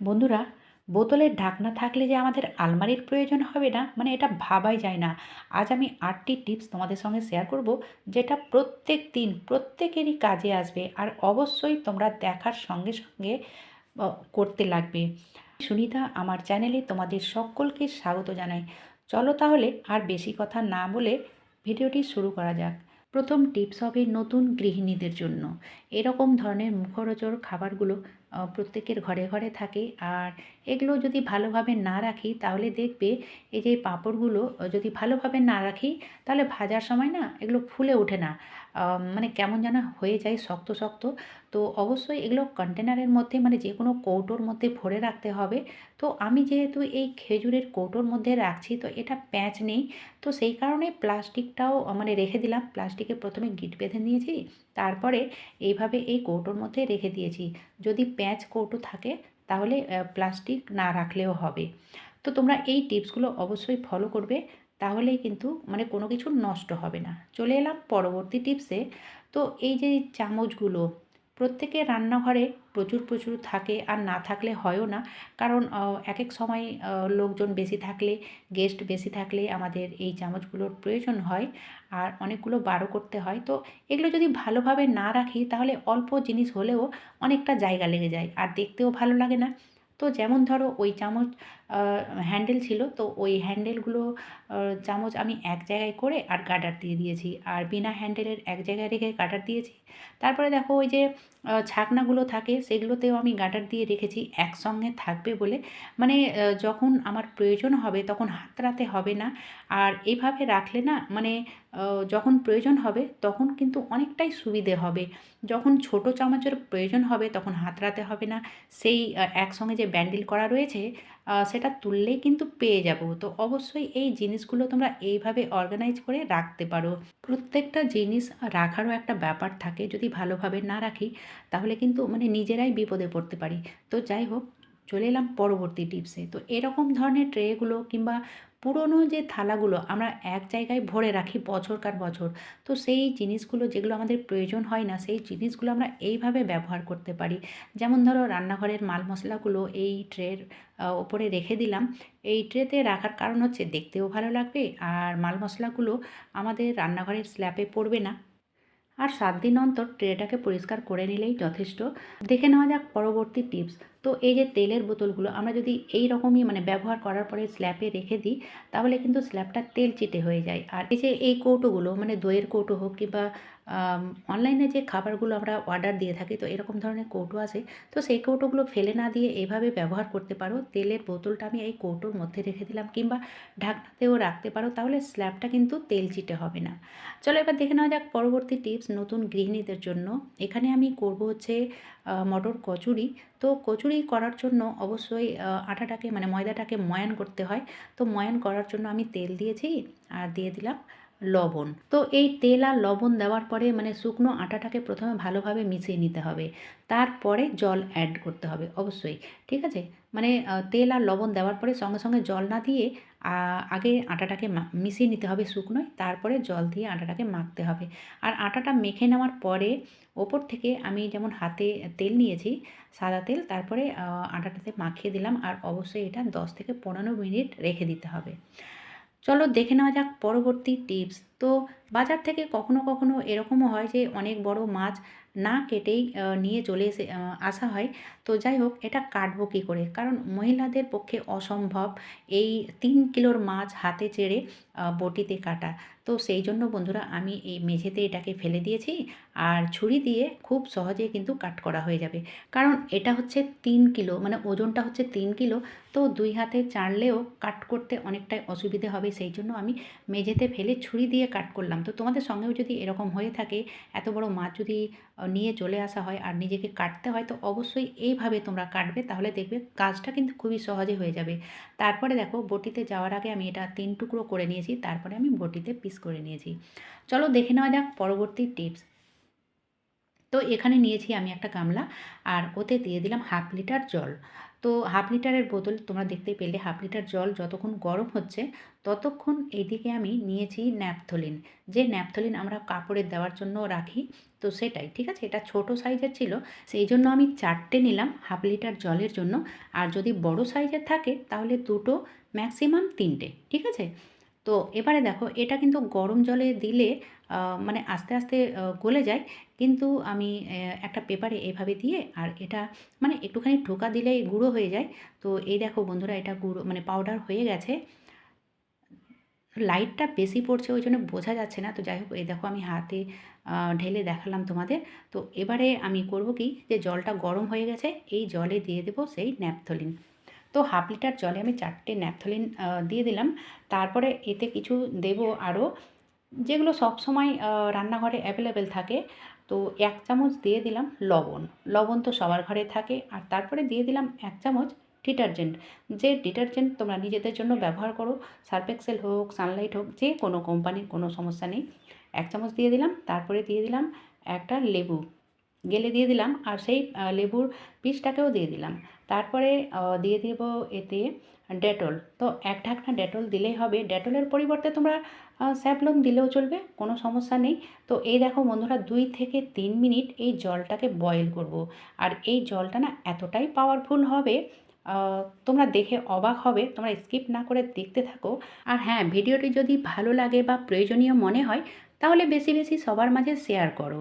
বন্ধুরা, বোতলের ঢাকনা থাকলে যে আমাদের আলমারির প্রয়োজন হবে না মানে এটা ভাবাই যায় না। আজ আমি আটটি টিপস তোমাদের সঙ্গে শেয়ার করব, যেটা প্রত্যেক দিন প্রত্যেকেরই কাজে আসবে আর অবশ্যই তোমরা দেখার সঙ্গে সঙ্গে করতে লাগবে। সুনিতা, আমার চ্যানেলে তোমাদের সকলকে স্বাগত জানাই। চলো তাহলে আর বেশি কথা না বলে ভিডিওটি শুরু করা যাক। প্রথম টিপস হবে নতুন গৃহিণীদের জন্য। এরকম ধরনের মুখরোচর খাবারগুলো প্রত্যেকের ঘরে ঘরে থাকে। আর এগুলো যদি ভালোভাবে না রাখি, তাহলে দেখবে এই যে পাঁপড়গুলো যদি ভালোভাবে না রাখি, তাহলে ভাজার সময় না এগুলো ফুলে ওঠে না। মানে কেমন যেন হয়ে যায় শক্ত শক্ত। তো অবশ্যই এগুলো কন্টেনারের মধ্যে মানে যে কোনো কৌটোর মধ্যে ভরে রাখতে হবে। তো আমি যেহেতু এই খেজুরের কৌটোর মধ্যে রাখছি, তো এটা প্যাঁচ নেই। তো সেই কারণে প্লাস্টিকটাও মানে রেখে দিলাম। প্লাস্টিকে প্রথমে গিট বেঁধে নিয়েছি। তারপরে এইভাবে এই কৌটোর মধ্যে রেখে দিয়েছি। যদি প্যাঁচ কৌটো থাকে, তাহলে প্লাস্টিক না রাখলেও হবে। তো তোমরা এই টিপসগুলো অবশ্যই ফলো করবে তাহলে কিন্তু মানে কোনো কিছু নষ্ট হবে না। চলে এলাম পরবর্তী টিপসে। তো এই যে চামচগুলো প্রত্যেকের রান্নাঘরে প্রচুর প্রচুর থাকে আর না থাকলে হয়ও না। কারণ এক এক সময় লোকজন বেশি থাকলে গেস্ট বেশি থাকলে আমাদের এই চামচগুলোর প্রয়োজন হয় আর অনেকগুলো বারো করতে হয়। তো এগুলো যদি ভালোভাবে না রাখি তাহলে অল্প জিনিস হলেও অনেকটা জায়গা লেগে যায় আর দেখতেও ভালো লাগে না। তো যেমন ধরো ওই চামচ হ্যান্ডেল ছিল, তো ওই হ্যান্ডেলগুলো চামচ আমি এক জায়গায় করে আর গার্ডার দিয়ে দিয়েছি। আর বিনা হ্যান্ডেলের এক জায়গায় রেখে গার্ডার দিয়েছি। তারপরে দেখো ওই যে ছাকনাগুলো থাকে, সেগুলোতেও আমি গাটার দিয়ে রেখেছি, একসঙ্গে থাকবে বলে। মানে যখন আমার প্রয়োজন হবে তখন হাতড়াতে হবে না। আর এভাবে রাখলে না মানে যখন প্রয়োজন হবে তখন কিন্তু অনেকটাই সুবিধে হবে। যখন ছোট চামচের প্রয়োজন হবে তখন হাতড়াতে হবে না। সেই একসঙ্গে যে ব্যান্ডেল করা রয়েছে সেটা তুললেই কিন্তু পেয়ে যাব। তো অবশ্যই এই জিনিসগুলো তোমরা এইভাবে অর্গানাইজ করে রাখতে পারো। প্রত্যেকটা জিনিস রাখারও একটা ব্যাপার থাকে। যদি ভালোভাবে না রাখি, তাহলে কিন্তু মানে নিজেরাই বিপদে পড়তে পারি। তো যাই হোক, চলে এলাম পরবর্তী টিপসে তো এরকম ধরনের ট্রেগুলো কিংবা পুরনো যে থালাগুলো আমরা এক জায়গায় ভরে রাখি বছরকার বছর, তো সেই জিনিসগুলো যেগুলো আমাদের প্রয়োজন হয় না, সেই জিনিসগুলো আমরা এইভাবে ব্যবহার করতে পারি। যেমন ধরো রান্নাঘরের মাল মশলাগুলো এই ট্রের ওপরে রেখে দিলাম। এই ট্রেতে রাখার কারণ হচ্ছে দেখতেও ভালো লাগবে আর মাল মশলাগুলো আমাদের রান্নাঘরের স্ল্যাপে পড়বে না। আর সাত দিন অন্তর ট্রেটাকে পরিষ্কার করে নিলেই যথেষ্ট। দেখে নেওয়া যাক পরবর্তী টিপস। তো এই যে তেলের বোতলগুলো, আমরা যদি এই রকমই মানে ব্যবহার করার পরে স্ল্যাপে রেখে দিই, তাহলে কিন্তু স্ল্যাপটা তেল চিটে হয়ে যায়। আর এই যে এই কৌটোগুলো মানে দইয়ের কৌটো হোক কিংবা অনলাইনে যে খাবারগুলো আমরা অর্ডার দিয়ে থাকি, তো এরকম ধরনের কৌটো আছে। তো সেই কৌটোগুলো ফেলে না দিয়ে এভাবে ব্যবহার করতে পারো। তেলের বোতলটা আমি এই কৌটোর মধ্যে রেখে দিলাম, কিংবা ঢাকনাতেও রাখতে পারো, তাহলে স্ল্যাবটা কিন্তু তেল চিটে হবে না। চলো এবার দেখে নেওয়া যাক পরবর্তী টিপস নতুন গৃহিণীদের জন্য। এখানে আমি করব হচ্ছে মটর কচুরি। তো কচুরি করার জন্য অবশ্যই আটাটাকে মানে ময়দাটাকে ময়ান করতে হয়। তো ময়ান করার জন্য আমি তেল দিয়েছি, আর দিয়ে দিলাম লবণ। তো এই তেল আর লবণ দেওয়ার পরে মানে শুকনো আটাটাকে প্রথমে ভালোভাবে মিশিয়ে নিতে হবে। তারপরে জল অ্যাড করতে হবে অবশ্যই, ঠিক আছে? মানে তেল আর লবণ দেওয়ার পরে সঙ্গে সঙ্গে জল না দিয়ে আগে আটাটাকে মিশিয়ে নিতে হবে শুকনোয়, তারপরে জল দিয়ে আটাটাকে মাখতে হবে। আর আটাটা মেখে নেওয়ার পরে ওপর থেকে আমি যেমন হাতে তেল নিয়েছি, সাদা তেল, তারপরে আটাটাতে মাখিয়ে দিলাম। আর অবশ্যই এটা দশ থেকে পনেরো মিনিট রেখে দিতে হবে। চলো দেখে নেওয়া যাক পরবর্তী টিপস তো বাজার থেকে কখনো কখনো এরকমও হয় যে অনেক বড় মাছ না কেটেই নিয়ে চলে এসে আসা হয়। তো যাই হোক, এটা কাটবো কী করে? কারণ মহিলাদের পক্ষে অসম্ভব এই তিন কিলোর মাছ হাতে চেড়ে বটিতে কাটা। তো সেই জন্য বন্ধুরা, আমি এই মেঝেতে এটাকে ফেলে দিয়েছি আর ছুরি দিয়ে খুব সহজে কিন্তু কাট করা হয়ে যাবে। কারণ এটা হচ্ছে তিন কিলো মানে ওজনটা হচ্ছে তিন কিলো, তো দুই হাতে চাড়লেও কাট করতে অনেকটাই অসুবিধে হবে। সেই জন্য আমি মেঝেতে ফেলে ছুরি দিয়ে কাট করলাম। তো তোমাদের সঙ্গেও যদি এরকম হয়ে থাকে, এত বড় মাছ যদি নিয়ে চলে আসা হয় আর নিজেকে কাটতে হয়, তো অবশ্যই এইভাবে তোমরা কাটবে, তাহলে দেখবে কাজটা কিন্তু খুবই সহজে হয়ে যাবে। তারপরে দেখো, বটিতে যাওয়ার আগে আমি এটা তিন টুকরো করে নিয়েছি, তারপরে আমি বটিতে পিস করে নিয়েছি। চলো দেখে নেওয়া যাক পরবর্তী টিপস তো এখানে নিয়েছি আমি একটা গামলা, আর ওতে দিয়ে দিলাম হাফ লিটার জল। তো হাফ লিটারের বোতল তোমরা দেখতে পেলে, হাফ লিটার জল যতক্ষণ গরম হচ্ছে ততক্ষণ এইদিকে আমি নিয়েছি ন্যাপথলিন। যে ন্যাপথলিন আমরা কাপড়ে দেওয়ার জন্য রাখি, তো সেটাই, ঠিক আছে? এটা ছোট সাইজের ছিল, সেই জন্য আমি চারটে নিলাম হাফ লিটার জলের জন্য। আর যদি বড় সাইজের থাকে তাহলে দুটো, ম্যাক্সিমাম তিনটে, ঠিক আছে? তো এবারে দেখো, এটা কিন্তু গরম জলে দিলে মানে আস্তে আস্তে গলে যায়। কিন্তু আমি একটা পেপারে এভাবে দিয়ে আর এটা মানে একটুখানি ঢোকা দিলেই গুঁড়ো হয়ে যায়। তো এই দেখো বন্ধুরা, এটা গুঁড়ো মানে পাউডার হয়ে গেছে। লাইটটা বেশি পড়ছে, ওই জন্য বোঝা যাচ্ছে না। তো যাই হোক, এই দেখো আমি হাতে ঢেলে দেখালাম তোমাদের। তো এবারে আমি করব কি, যে জলটা গরম হয়ে গেছে, এই জলে দিয়ে দেবো সেই ন্যাপথলিন। তো হাফ লিটার জলে আমি চারটে ন্যাপথলিন দিয়ে দিলাম। তারপরে এতে কিছু দেব আরও যেগুলো সবসময় রান্নাঘরে অ্যাভেলেবেল থাকে, তো এক চামচ দিয়ে দিলাম লবণ। লবণ তো সবার ঘরে থাকে, আর তারপরে দিয়ে দিলাম এক চামচ ডিটারজেন্ট। যে ডিটারজেন্ট তোমরা নিজেদের জন্য ব্যবহার করো সার্পেক্সেল হোক, সানলাইট হোক, যে কোনো কোম্পানির কোনো সমস্যা নেই। এক চামচ দিয়ে দিলাম, তারপরে দিয়ে দিলাম একটা লেবু। গেলে দিয়ে দিলাম আর সেই লেবুর পিসটাকেও দিয়ে দিলাম। তারপরে দিয়ে দেব এতে ডেটল। তো এক ঢাকনা ডেটল দিলেই হবে। ডেটলের পরিবর্তে তোমরা স্যাভলন দিলেও চলবে, কোনো সমস্যা নেই। তো এই দেখো বন্ধুরা, দুই থেকে তিন মিনিট এই জলটাকে বয়েল করব। আর এই জলটা না এতটাই পাওয়ারফুল হবে তোমরা দেখে অবাক হবে, তোমরা স্কিপ না করে দেখতে থাকো। আর হ্যাঁ ভিডিওটি যদি ভালো লাগে বা প্রয়োজনীয় মনে হয়, তাহলে বেশি বেশি সবার মাঝে শেয়ার করো।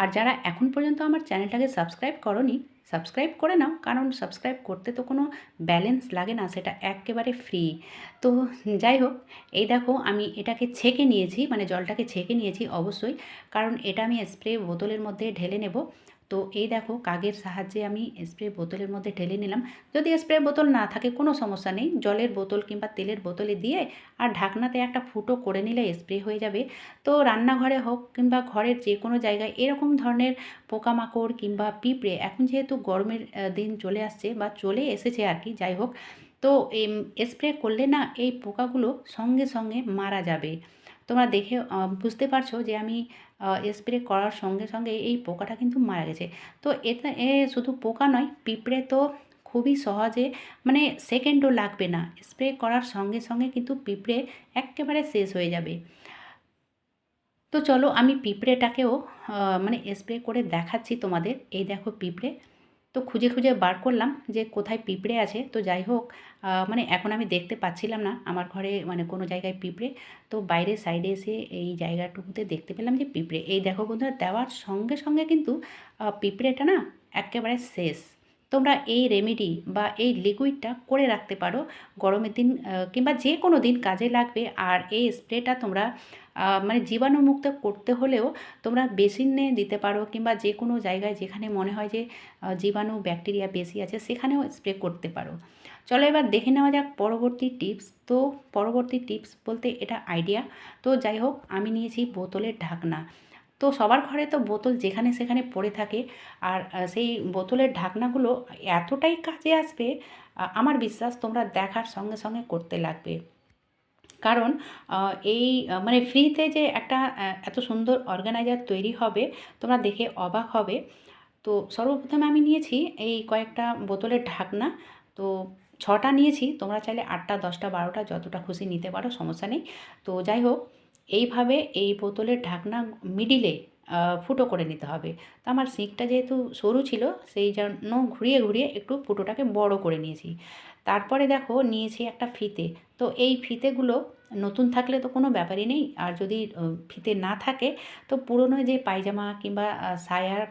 আর যারা এখন পর্যন্ত আমার চ্যানেলটাকে সাবস্ক্রাইব করনি সাবস্ক্রাইব করে নাও, কারণ সাবস্ক্রাইব করতে তো কোনো ব্যালেন্স লাগে না, সেটা একেবারে ফ্রি তো যাই হোক, এই দেখো, আমি এটাকে ছেঁকে নিয়েছি মানে জলটাকে ছেঁকে নিয়েছি অবশ্যই, কারণ এটা আমি স্প্রে বোতলের মধ্যে ঢেলে নেব। তো এই দেখো কাগের সাহায্যে আমি স্প্রে বোতলের মধ্যে ঢেলে নিলাম। যদি স্প্রে বোতল না থাকে কোনো সমস্যা নেই, জলের বোতল কিংবা তেলের বোতলে দিয়ে আর ঢাকনাতে একটা ফুটো করে নিলে স্প্রে হয়ে যাবে। তো রান্নাঘরে হোক কিংবা ঘরের যে কোনো জায়গায় এরকম ধরনের পোকামাকড় কিংবা পিঁপড়ে এখন যেহেতু গরমের দিন চলে আসছে বা চলে এসেছে আর কি, যাই হোক। তো স্প্রে করলে না এই পোকাগুলো সঙ্গে সঙ্গে মারা যাবে। তোমরা দেখে বুঝতে পারছ যে আমি স্প্রে করার সঙ্গে সঙ্গে এই পোকাটা কিন্তু মারা গেছে। তো এতে এ শুধু পোকা নয়, পিঁপড়ে তো খুবই সহজে মানে সেকেন্ডও লাগবে না। স্প্রে করার সঙ্গে সঙ্গে কিন্তু পিঁপড়ে একেবারে শেষ হয়ে যাবে। তো চলো আমি পিঁপড়েটাকেও মানে স্প্রে করে দেখাচ্ছি তোমাদের। এই দেখো পিঁপড়ে। তো খুঁজে খুঁজে বার করলাম যে কোথায় পিঁপড়ে আছে। তো যাই হোক মানে এখন আমি দেখতে পাচ্ছিলাম না আমার ঘরে মানে কোনো জায়গায় পিঁপড়ে। তো বাইরের সাইডে এসে এই জায়গাটুকুতে দেখতে পেলাম যে পিঁপড়ে। এই দেখো বন্ধুরা, দেওয়ার সঙ্গে সঙ্গে কিন্তু পিঁপড়েটা না একেবারে শেষ। তোমরা এই রেমেডি বা এই লিকুইডটা করে রাখতে পারো। গরমের দিন কিংবা যে কোনো দিন কাজে লাগবে। আর এই স্প্রেটা তোমরা মানে জীবাণুমুক্ত করতে হলেও তোমরা বেসিনে দিতে পারো কিংবা যে কোনো জায়গায় যেখানে মনে হয় যে জীবাণু, ব্যাকটেরিয়া বেশি আছে সেখানেও স্প্রে করতে পারো। চলো এবার দেখে নেওয়া যাক পরবর্তী টিপস। তো পরবর্তী টিপস বলতে এটা আইডিয়া। তো যাই হোক, আমি নিয়েছি বোতলের ঢাকনা। তো সবার ঘরে তো বোতল যেখানে সেখানে পড়ে থাকে আর সেই বোতলের ঢাকনাগুলো এতটাই কাজে আসবে আমার বিশ্বাস তোমরা দেখার সঙ্গে সঙ্গে করতে লাগবে। কারণ এই মানে ফ্রিতে যে একটা এত সুন্দর অর্গানাইজার তৈরি হবে, তোমরা দেখে অবাক হবে। তো সর্বপ্রথমে আমি নিয়েছি এই কয়েকটা বোতলের ঢাকনা। তো ছটা নিয়েছি, তোমরা চাইলে আটটা, দশটা, বারোটা যতটা খুশি নিতে পারো, সমস্যা নেই। তো যাই হোক, এইভাবে এই বোতলের ঢাকনা মিডিলে ফুটো করে নিতে হবে। তো আমার সিঁকটা যেহেতু সরু ছিল, সেই জন্য ঘুরিয়ে ঘুরিয়ে একটু ফুটোটাকে বড় করে নিয়েছি। তারপরে দেখো নিয়েছি একটা ফিতে। তো এই ফিতেগুলো নতুন থাকলে তো কোনো ব্যাপারই নেই, আর যদি ফিতে না থাকে, তো পুরনো যে পায়জামা কিংবা সায়ার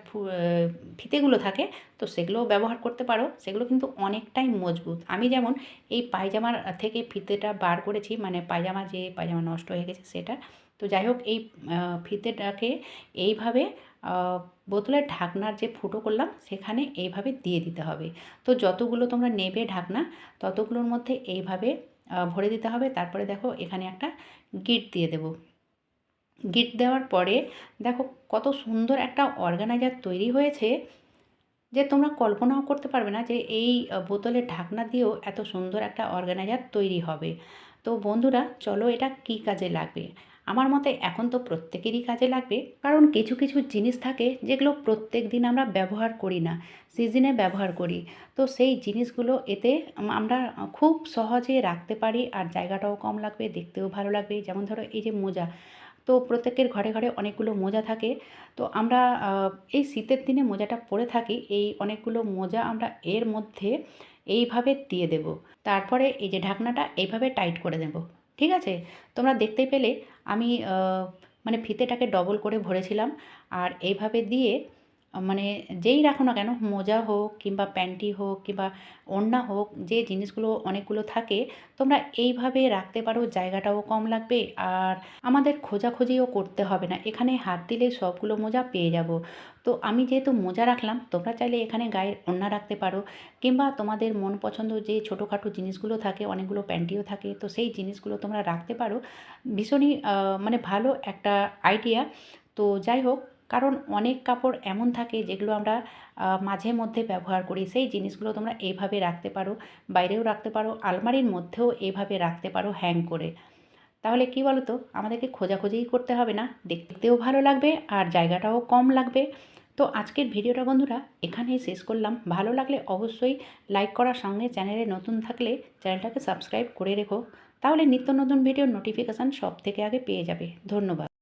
ফিতেগুলো থাকে, তো সেগুলোও ব্যবহার করতে পারো। সেগুলো কিন্তু অনেকটাই মজবুত। আমি যেমন এই পায়জামার থেকে ফিতেটা বার করেছি মানে পায়জামা যে পায়জামা নষ্ট হয়ে গেছে সেটা তো যাই হোক, এই ফিতেটাকে এইভাবে বোতলের ঢাকনার যে ফুটো করলাম, সেখানে এইভাবে দিয়ে দিতে হবে। তো যতগুলো তোমরা নেবে ঢাকনা, ততগুলোর মধ্যে এইভাবে ভরে দিতে হবে। তারপরে দেখো, এখানে একটা গিট দিয়ে দেব। গিট দেওয়ার পরে দেখো, কত সুন্দর একটা অর্গানাইজার তৈরি হয়েছে, যে তোমরা কল্পনাও করতে পারবে না যে এই বোতলের ঢাকনা দিয়েও এত সুন্দর একটা অর্গানাইজার তৈরি হবে। তো বন্ধুরা, চলো এটা কি কাজে লাগবে? আমার মতে এখন তো প্রত্যেকেরই কাজে লাগবে, কারণ কিছু কিছু জিনিস থাকে যেগুলো প্রত্যেক দিন আমরা ব্যবহার করি না সিজনে ব্যবহার করি। তো সেই জিনিসগুলো এতে আমরা খুব সহজে রাখতে পারি আর জায়গাটাও কম লাগবে, দেখতেও ভালো লাগবে। যেমন ধরো এই যে মোজা, তো প্রত্যেকের ঘরে ঘরে অনেকগুলো মোজা থাকে। তো আমরা এই শীতের দিনে মোজাটা পরে থাকি, এই অনেকগুলো মোজা আমরা এর মধ্যে এইভাবে দিয়ে দেব। তারপরে এই যে ঢাকনাটা এইভাবে টাইট করে দেব। ঠিক আছে? তোমরা দেখতে পেলে আমি মানে ফিতেটাকে ডবল করে ভরেছিলাম। আর এইভাবে দিয়ে মানে যেই রাখো না কেন, মোজা হোক কিংবা প্যান্টি হোক কিংবা ওড়না হোক, যে জিনিসগুলো অনেকগুলো থাকে, তোমরা এইভাবে রাখতে পারো, জায়গাটাও কম লাগবে আর আমাদের খোঁজাখুঁজিও করতে হবে না। এখানে হাত দিলে সবগুলো মোজা পেয়ে যাব। তো আমি যেহেতু মোজা রাখলাম, তোমরা চাইলে এখানে গায়ের ওড়না রাখতে পারো কিংবা তোমাদের মন পছন্দ যে ছোটোখাটো জিনিসগুলো থাকে, অনেকগুলো প্যান্টিও থাকে, তো সেই জিনিসগুলো তোমরা রাখতে পারো। ভীষণই মানে ভালো একটা আইডিয়া তো যাই হোক কারণ অনেক কাপড় এমন থাকে যেগুলো আমরা মাঝে মধ্যে ব্যবহার করি। সেই জিনিসগুলো তোমরা এইভাবে রাখতে পারো, বাইরেও রাখতে পারো, আলমারির মধ্যেও এইভাবে রাখতে পারো হ্যাং করে। তাহলে কি বলো তো আমাদেরকে খোঁজাখুঁজিই করতে হবে না। দেখতেও ভালো লাগবে আর জায়গাটাও কম লাগবে। তো আজকের ভিডিওটা বন্ধুরা এখানেই শেষ করলাম। ভালো লাগলে অবশ্যই লাইক করার সঙ্গে চ্যানেলে নতুন থাকলে চ্যানেলটাকে সাবস্ক্রাইব করে রেখো। তাহলে নিত্য নতুন ভিডিওর নোটিফিকেশান সব থেকে আগে পেয়ে যাবে। ধন্যবাদ।